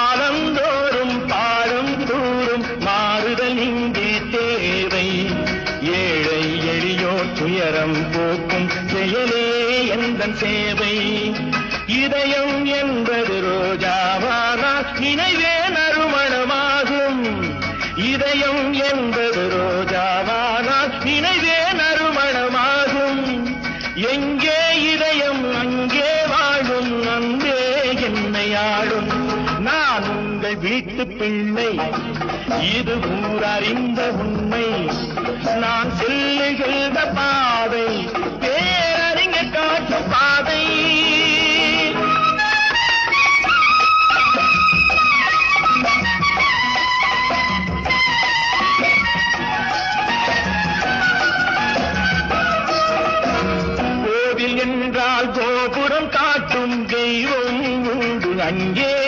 காலந்தோறும் பாடும் தூரும் மாறுதல் இங்கு தேவை. ஏழை எளியோர் துயரம் போக்கும் செயலே எந்த சேவை? இதயம் என்பது ரோஜாவானால் நினைவே நறுமணமாகும். இதயம் என்பது ரோஜாவானால் நினைவே நறுமணமாகும். எங்கே இதயம் அங்கே வாழும்? அன்பே என்னை ஆடும் வீட்டு பிள்ளை. இது ஊரறிந்த உண்மை. நான் செல்லுகின்ற பாதை பேரறிஞ காட்டும் பாதை. என்றால் கோபுரம் காட்டும் தெய்வம் அங்கே.